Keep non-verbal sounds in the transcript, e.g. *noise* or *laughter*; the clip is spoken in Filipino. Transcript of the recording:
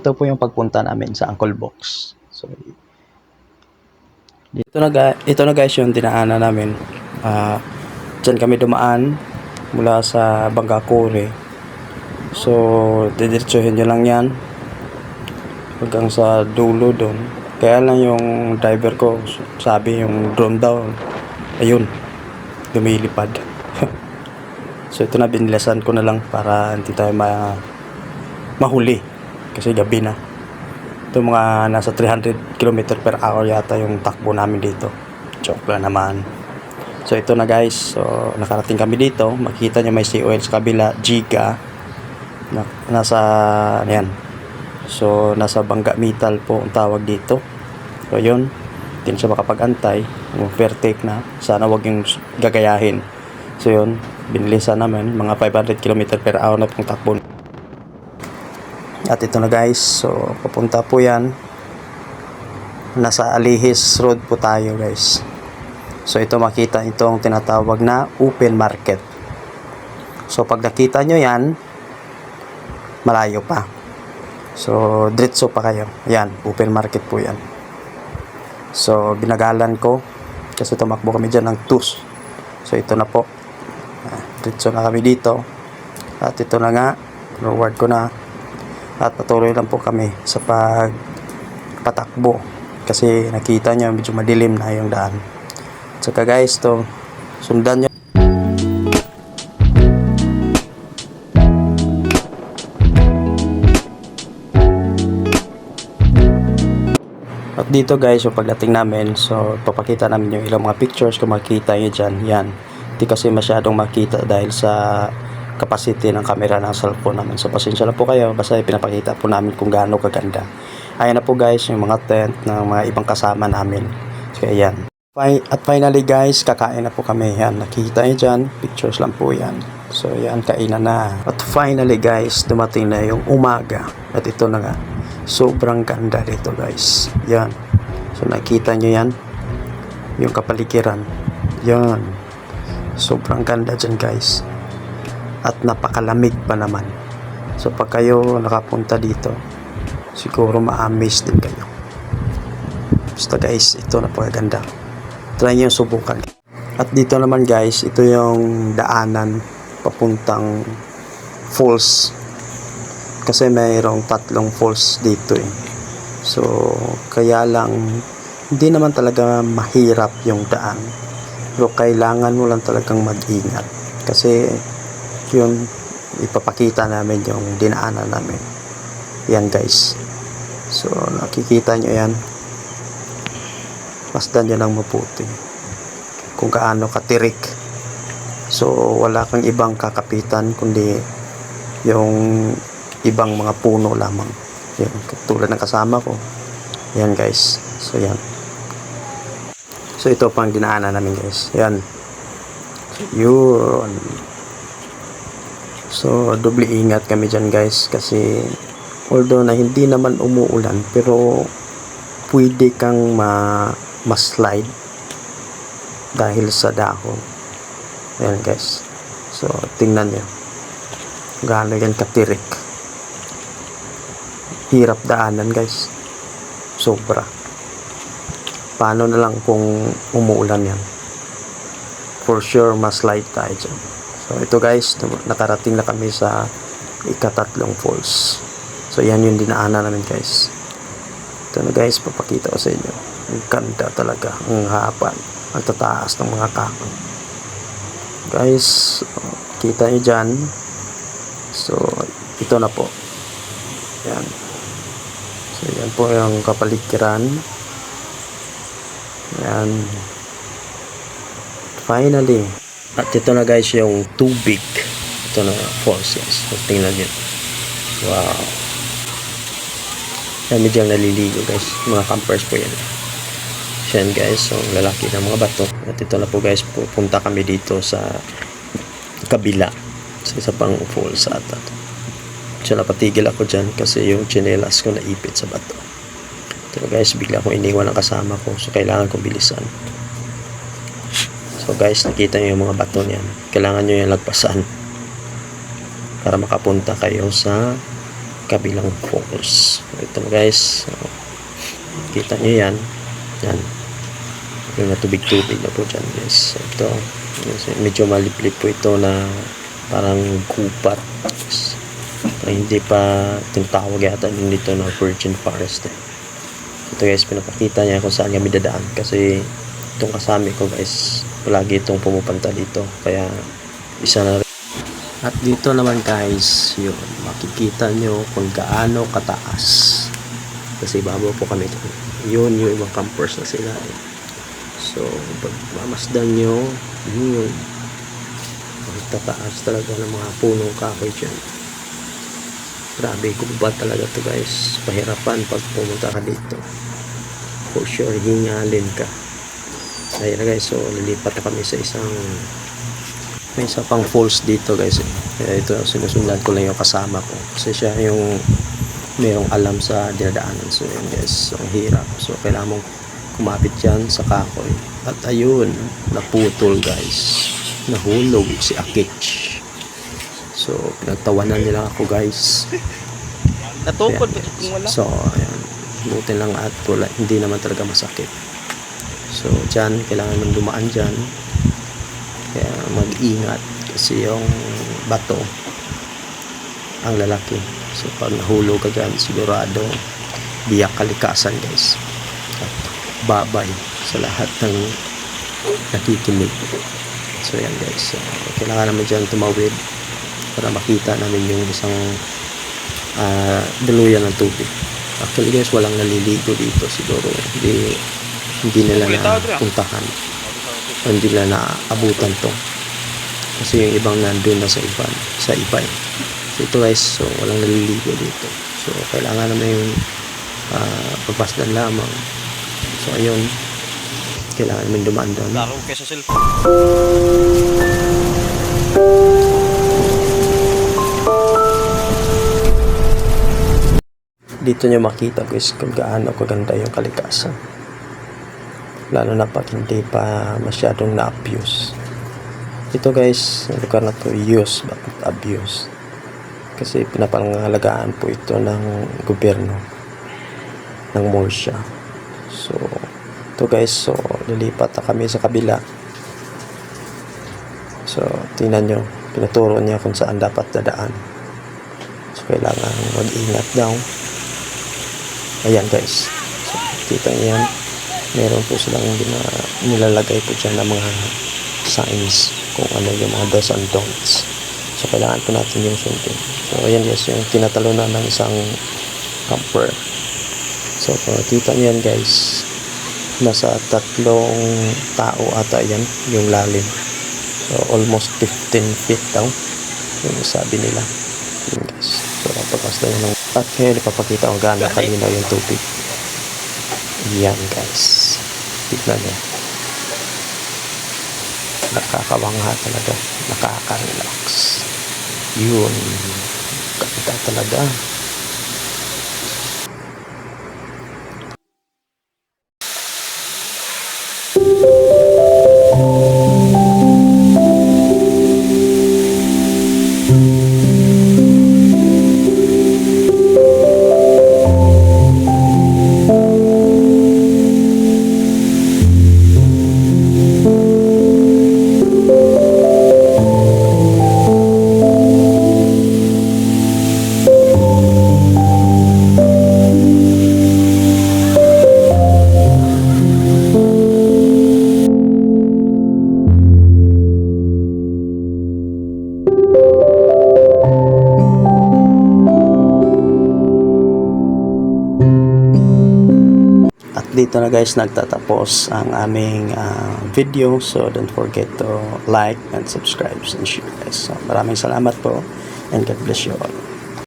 ito po yung pagpunta namin sa Uncle Box. So, dito na, ito na guys yung dinaanan namin. Ah, Diyan kami dumaan mula sa Bangkakure. So, didiretsuhin nyo lang yan hanggang sa dulo doon. Kaya lang yung driver ko sabi yung drone daw. Ayun, lumilipad. *laughs* so ito na binilasan ko na lang para hindi tayo ma mahuli kasi gabi na. Ito mga nasa 300 km per hour yata yung takbo namin dito. Joke lang naman. So ito na guys, so nakarating kami dito. Makikita nyo may sea oil sa kabila, Giga. Na, nasa, ano yan. So nasa Bangga Metal po ang tawag dito. So yun, na siya makapag-antay. Overtake na. Sana wag yung gagayahin. So yun, binilisan namin. Mga 500 km per hour na pong takbo. At ito na guys, so papunta po yan. Nasa Alihis Road po tayo guys. So ito makita itong tinatawag na open market. So pag nakita nyo yan, malayo pa. So diretso pa kayo. Yan, open market po yan. So binagalan ko kasi tumakbo kami dyan ng TUS. So ito na po. Ah, Diretso na kami dito. At ito na nga, forward ko na. At patuloy lang po kami sa pag patakbo. Kasi nakita nyo medyo madilim na yung daan. Tsaka guys, to sundan nyo. At dito guys, yung pagdating namin, so papakita namin yung ilang mga pictures kung makikita nyo dyan. Yan. Hindi kasi masyadong makita dahil sa capacity ng camera ng cellphone namin. So pasensya na po kayo, basta pinapakita po namin kung gaano kaganda. Ayan na po guys, yung mga tent ng mga ibang kasama namin. So ayan. At finally guys, kakain na po kami. Yan, nakikita nyo dyan. Pictures lang po yan. So yan, kainan na. At finally guys, dumating na yung umaga. At ito na nga. Sobrang ganda dito guys. Yan. So nakita nyo yan. Yung kapaligiran. Yan. Sobrang ganda dyan guys. At napakalamig pa naman. So pag kayo nakapunta dito, siguro ma-amaze din kayo. Basta guys, ito napakaganda try nyo subukan. At dito naman guys, ito yung daanan papuntang falls. Kasi mayroong tatlong falls dito eh. So, kaya lang, hindi naman talaga mahirap yung daan. Pero kailangan mo lang talagang mag-ingat. Kasi, yun, ipapakita namin yung dinaanan namin. Yan guys. So, nakikita nyo yan. Masdan nyo lang maputi. Kung kaano katirik. So wala kang ibang kakapitan kundi yung ibang mga puno lamang. Yan, tulad ng kasama ko. Yan guys. So yan. So ito pang dinaanan namin guys. Yan. Yun so doble ingat kami dyan guys kasi although na hindi naman umuulan pero pwede kang ma ma-slide dahil sa dahon. Ayan guys. So, tingnan nyo. Gaano yan katirik. Hirap daanan guys. Sobra. Paano na lang kung umuulan yan? For sure, ma-slide tayo dyan. So, ito guys, nakarating na kami sa ikatatlong falls. So, yan yung dinaanan namin guys. Ito na guys, papakita ko sa inyo. Ang ganda talaga. Ang haba. Ang tataas ng mga kako. Guys, kita nyo dyan. So, ito na po. Yan. So, yan po yung kapaligiran. Yan. Finally. At ito na guys yung tubig. Ito na falls guys. So, tingnan nyo. Wow. Yan medyo naliligo guys. Mga campers po yan. Yan guys. So lalaki ng mga bato. At ito na po guys. Pupunta kami dito sa kabila. Sa isa pang falls sa atat. So napatigil ako dyan kasi yung chinelas ko naipit sa bato. Ito guys. Bigla akong iniwan ng kasama ko. So kailangan kong bilisan. So guys. Nakita nyo yung mga bato niyan. Kailangan nyo yung lagpasan. Para makapunta kayo sa kabilang falls. Ito guys. So, kita nyo yan. Yan. Yung tubig-tubig na po dyan guys. Ito. Medyo maliplip po ito na parang gubat. Parang hindi pa tinatawag yata dito na virgin forest eh. Ito guys, pinapakita niya kung saan kami dadaan kasi itong kasami ko guys, palagi itong pumupunta dito. Kaya isa na rin. At dito naman guys, yun, makikita nyo kung gaano kataas. Kasi bago po kami dito. Yun yung ibang campers na sila eh. So, pag mamasdan nyo, yun. Ang tataas talaga ng mga punong kahoy dyan. Grabe, gubat talaga to guys. Pahirapan pag pumunta ka dito. For sure, hingalin ka. Ayun na guys, so lilipat na kami sa isang may isa pang falls dito guys. Kaya ito, sinusundan ko lang yung kasama ko. Kasi siya yung mayroong alam sa dinadaanan. So yun guys, so, ang hirap. So kailangan mong kumapit dyan sa kahoy. At ayun, naputol guys. Nahulog si Akich. So, pinagtawanan nila ako guys. Natukod. So, ayan. Buti lang at wala, hindi naman talaga masakit. So, dyan, kailangan mong dumaan dyan. Kaya mag-ingat kasi yung bato ang lalaki. So, pag nahulog ka dyan, sigurado biyak kalikasan guys. At babay sa lahat ng nakikinig. So, yan guys. So, kailangan naman dyan tumawid para makita namin yung isang ah daluyan ng tubig. Actually guys, walang naliligo dito siguro. Hindi, hindi nila na puntahan. O hindi nila naabutan to. Kasi yung ibang nandun na sa iba, sa iba eh. So ito guys, so walang naliligo dito. So kailangan naman yung uh, pagpasdan lamang. So ayun, kailangan namin dumaan doon. Laro kaysa cellphone. dito nyo makita guys kung gaano kaganda yung kalikasan lalo na pag hindi pa masyadong na-abuse. Ito guys lugar na to use not abuse? Kasi pinapangalagaan po ito ng gobyerno ng Morsha so ito guys so lilipat na kami sa kabila. So tingnan nyo pinaturo niya kung saan dapat dadaan. So kailangan mag-ingat daw. Ayan guys. So, kita niyo yan. Meron po silang gina, nilalagay po dyan ng mga signs kung ano yung mga do's and don'ts. So, kailangan po natin yung sundin. So, ayan guys, yung tinatalunan ng isang camper. So, kung nakita niyo yan guys, nasa tatlong tao ata yan, yung lalim. So, almost 15 feet daw. Yung sabi nila. Yun guys. So, napagpas na yun ng at ngayon ipapakita ko gaano kalinaw yung tubig. Yan guys. Tignan nyo. Nakakawangha talaga. Nakaka-relax. Yun. Ganda talaga. Dito na guys nagtatapos ang aming ah, video. So don't forget to like and subscribe and share guys. So maraming salamat po and God bless you all.